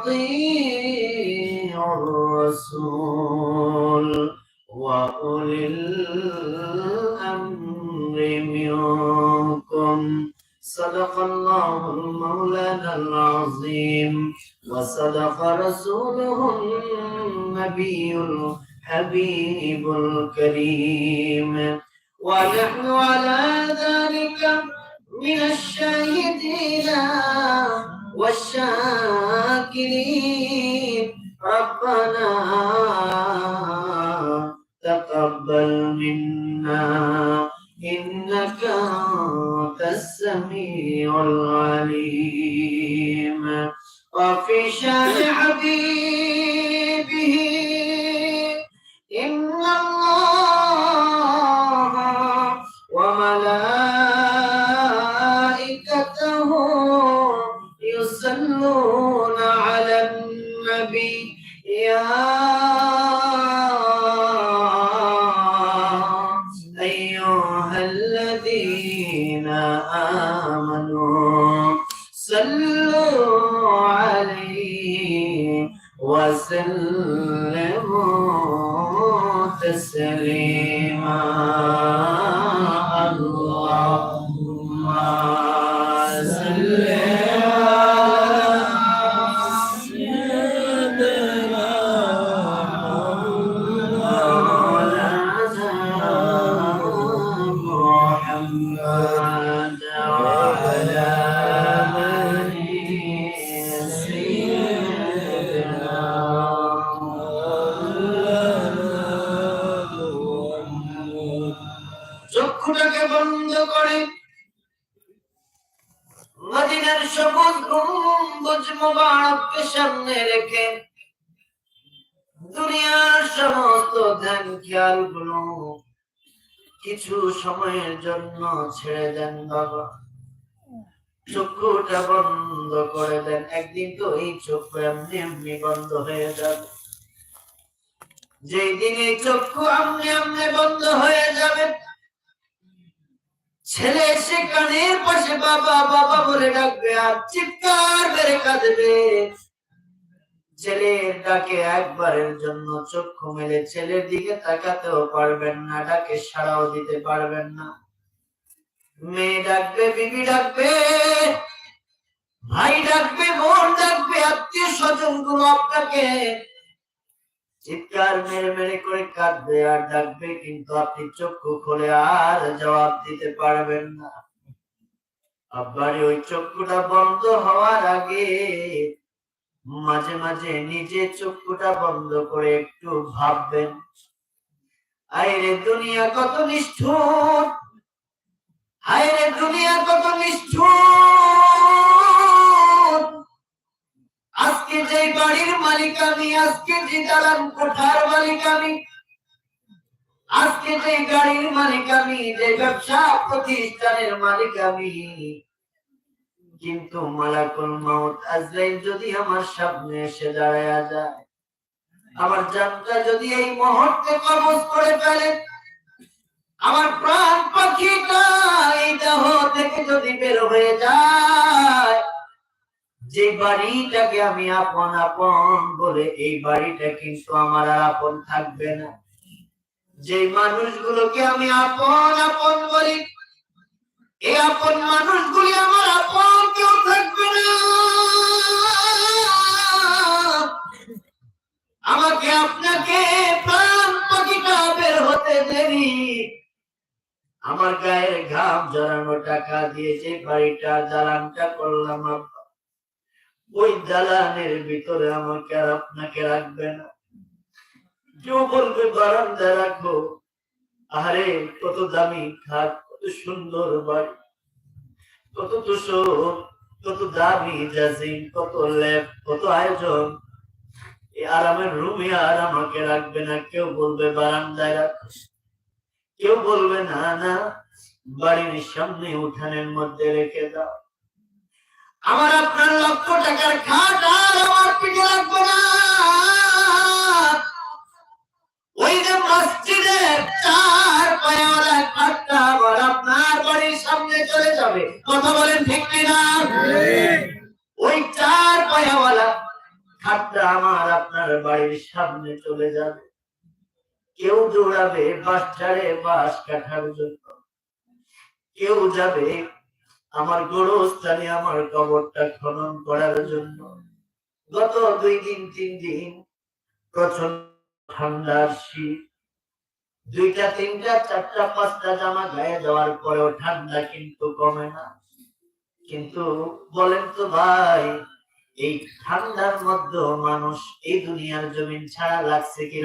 وأطيعوا الرسول وأولي الأمر منكم. صدق الله المولانا العظيم. وصدق رسوله النبي الحبيب الكريم. ونحن على ذلك من الشاهدين. والشاكرين. ربنا تقبل منا إنك أنت السميع العليم. وفي شان حبيبه وسلموا تسليما اللهم محمد وعلى চক্ষুটাকে বন্ধ করে। মদিনার সবুজ গম্বুজ মোবারককে সামনে রেখে দুনিয়ার সমস্ত ধ্যান খেয়ালগুলো কিছু সময়ের জন্য ছেড়ে দেন বাবা। চক্ষুটা বন্ধ করে দেন। একদিন তো এই চক্ষু এমনি এমনি বন্ধ হয়ে যাবে। যেই দিন এই চক্ষু আমনে আমনে বন্ধ হয়ে যাবে ছেলে এসে কানের পাশে বাবা বাবা বলে ডাকবে আর চিৎকার বেড়ে কাঁদবে। ছেলের ডাকে একবারের জন্য, চক্ষু মেলে ছেলের দিকে তাকাতেও পারবেন না, ডাকে সাড়াও দিতে পারবেন না। মেয়ে ডাকবে, বিবি ডাকবে, ভাই ডাকবে, বোন ডাকবে, আত্মীয় স্বজনগুলো আপনাকে চিৎকার মেরে মেরে করে কাঁদবে আর ডাকবে, কিন্তু আপনি চক্ষু খুলে আর জবাব দিতে পারবেন না। আব্বারে, ওই চক্ষুটা বন্ধ হওয়ার আগে মাঝে মাঝে নিজে চক্ষুটা বন্ধ করে একটু ভাববেন। আইরে দুনিয়া কত নিষ্ঠুর! হায়রে দুনিয়া কত নিষ্ঠুর আজকে যে বাড়ির মালিক আমি, আজকে যে দালান কোঠার মালিক আমি, আজকে যে গাড়ির মালিক আমি, যে ব্যবসা প্রতিষ্ঠানের মালিক আমি। কিন্তু মালাকুল মাউত আজরাইল যদি আমার সামনে এসে দাঁড়ায় যায়, আমার জানটা যদি এই মুহূর্তে কবজ করে ফেলে, আমার প্রাণ পাখিটা এই দেহ থেকে যদি বের হয়ে যায় যে বাড়িটাকে আমি আপন আপন বলে এই বাড়িটা কিন্তু আমার আপন থাকবে না। যে মানুষগুলোকে আমি আপন আপন বলি এই আপন মানুষগুলি আমার আপন কেউ থাকবে না। আমাকে আপনাকে প্রাণ পাখিটা বের হতে দেরি। আমার গায়ের ঘাম জড়ানো টাকা দিয়ে যে বাড়িটা দালানটা করলাম আব্বা, ওই দালানের ভিতরে আমাকে আর আপনাকে রাখবে না। কেউ বলবে, বারান্দা রাখব আরে কত দামি খাট কত সুন্দর বাড়ি। কত তুষর কত দামি জাজিম, কত ল্যাব কত আয়োজন। এই আরামের রুমে আর আমাকে রাখবে না। কেউ বলবে, বারান্দায় রাখো। কেউ বলবে, না না, বাড়ির সামনে উঠানের মধ্যে রেখে দাও। আমার আপনার লক্ষ টাকার খাট আর আমার পিঠে রাখব না। ওই যে মসজিদের চার পায়াওয়ালা খাটটা আবার আপনার বাড়ির সামনে চলে যাবে। কথা বলেন ঠিক কিনা? ওই চার পায়াওয়ালা খাটটা আমার আপনার বাড়ির সামনে চলে যাবে। কেউ দৌড়াবে বাস ছাড়ে বাস কাটার জন্য। কেউ যাবে আমার গোরস্থানে আমার কবরটা খনন করার জন্য গত দুই দিন, তিন দিন প্রচণ্ড ঠান্ডার শীত দুইটা, তিনটা, চারটা, পাঁচটা জামা গায়ে দেওয়ার পরেও ঠান্ডা কিন্তু কমে না। কিন্তু বলেন তো ভাই, এই ঠান্ডার মধ্যে মানুষ এই দুনিয়ার জমিন ছাড়া লাগছে কি